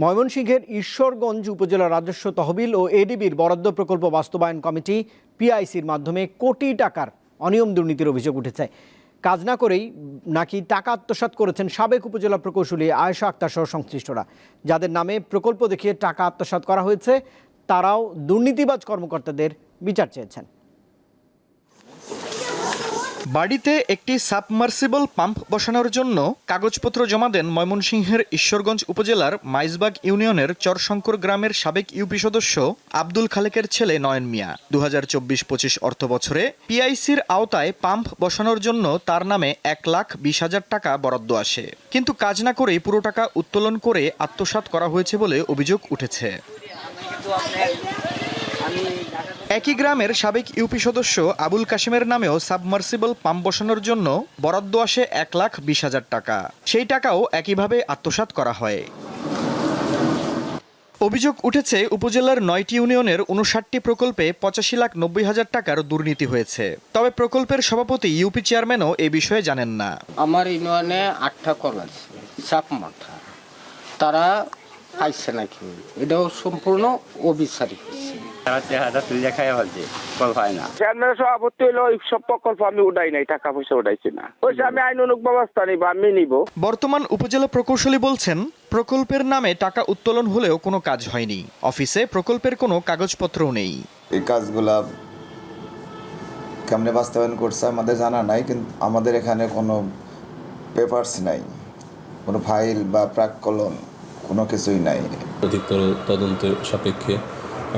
ময়মনসিংহের ঈশ্বরগঞ্জ উপজেলা রাজস্ব তহবিল ও এডিবির বরাদ্দ প্রকল্প বাস্তবায়ন কমিটি পিআইসির মাধ্যমে কোটি টাকার অনিয়ম দুর্নীতির অভিযোগ উঠেছে। কাজ না করেই নাকি টাকা আত্মসাৎ করেছেন সাবেক উপজেলা প্রকৌশলী আয়েশা আক্তার সহ সংশ্লিষ্টরা। যাদের নামে প্রকল্প দেখিয়ে টাকা আত্মসাৎ করা হয়েছে, তারাও দুর্নীতিবাজ কর্মকর্তাদের বিচার চেয়েছেন। বাড়িতে একটি সাবমার্সিবল পাম্প বসানোর জন্য কাগজপত্র জমা দেন ময়মনসিংহের ঈশ্বরগঞ্জ উপজেলার মাইজবাগ ইউনিয়নের চরশঙ্কর গ্রামের সাবেক ইউপি সদস্য আব্দুল খালেকের ছেলে নয়ন মিয়া। দু হাজার চব্বিশ পঁচিশ অর্থ বছরে পিআইসির আওতায় পাম্প বসানোর জন্য তার নামে এক লাখ বিশ হাজার টাকা বরাদ্দ আসে। কিন্তু কাজ না করেই পুরো টাকা উত্তোলন করে আত্মসাৎ করা হয়েছে বলে অভিযোগ উঠেছে। একই গ্রামের সাবেক ইউপি সদস্য আবুল কাশিমের নামেও সাবমার্সিবল পাম্প বসানোর জন্য বরাদ্দ আসে এক লাখ বিশ হাজার টাকা। সেই টাকাও একইভাবে আত্মসাৎ করা হয়। অভিযোগ উঠেছে, উপজেলার নয়টি ইউনিয়নের উনষাটটি প্রকল্পে পঁচাশি লাখ নব্বই হাজার টাকার দুর্নীতি হয়েছে। তবে প্রকল্পের সভাপতি, ইউপি চেয়ারম্যানও এ বিষয়ে জানেন না। আমার ইউনিয়নে আটটা কল আছে চাপ মাথা তারা পাইছে নাকি এটাও সম্পূর্ণ অবিচারী হয় না। না। নিব আমি নিব। বর্তমান উপজেলা প্রকৌশলী বলছেন প্রকল্পের নামে টাকা উত্তোলন হলেও কোনো কাজ হয়নি। অফিসে প্রকল্পের কোনো কাগজপত্রও নেই। এই কাজগুলা কেমনে বাস্তবায়ন করছে আমাদের জানা নাই কিন্তু আমাদের এখানে কোনো পেপারস নাই। কোনো ফাইল বা প্রাক্কলন। কোনো কিছুই নাই। অধিকতর তদন্তের সাপেক্ষে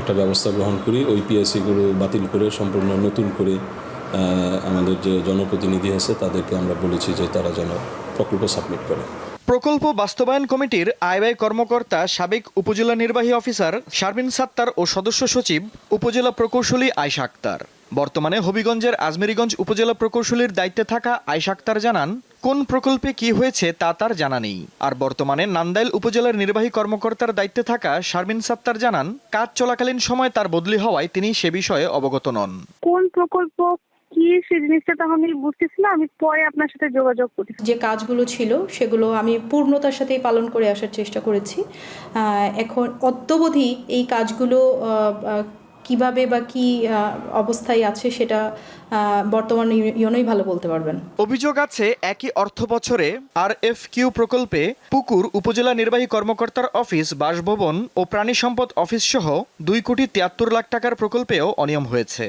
একটা ব্যবস্থা গ্রহণ করি ওই পিএসসিগুলো বাতিল করে সম্পূর্ণ নতুন করে আমাদের যে জনপ্রতিনিধি আছে তাদেরকে আমরা বলেছি যে তারা যেন প্রকল্প সাবমিট করে। প্রকল্প বাস্তবায়ন কমিটির আয়ব্যয় কর্মকর্তা সাবেক উপজেলা নির্বাহী অফিসার শারমিন সাত্তার ও সদস্য সচিব উপজেলা প্রকৌশলী আয়শা আক্তার। বর্তমানে হবিগঞ্জের আজমেরীগঞ্জ উপজেলা প্রকৌশলীর দায়িত্বে থাকা আয়শা আক্তার জানান কোন প্রকল্পে কি হয়েছে তা তার জানা নেই। আর বর্তমানে নান্দাইল উপজেলার নির্বাহী কর্মকর্তার দায়িত্বে থাকা শারমিন সাত্তার জানান কাজ চলাকালীন সময় তার বদলি হওয়ায় তিনি সে বিষয়ে অবগত নন। কোন প্রকল্প কি সেই জিনিসটা তো আমি বুঝতেছি না আমি পরে আপনার সাথে যোগাযোগ করতেছি। যে কাজগুলো ছিল সেগুলো আমি পূর্ণতার সাথেই পালন করে আসার চেষ্টা করেছি। এখন অদ্যবধি এই কাজগুলো কীভাবে বা কি অবস্থায় আছে সেটা বর্তমানে ইউনোই ভালো বলতে পারবেন। অভিযোগ আছে একই অর্থ বছরে আর এফ কিউ প্রকল্পে পুকুর উপজেলা নির্বাহী কর্মকর্তার অফিস, বাসভবন ও প্রাণী সম্পদ অফিস সহ দুই কোটি তিয়াত্তর লাখ টাকার প্রকল্পেও অনিয়ম হয়েছে।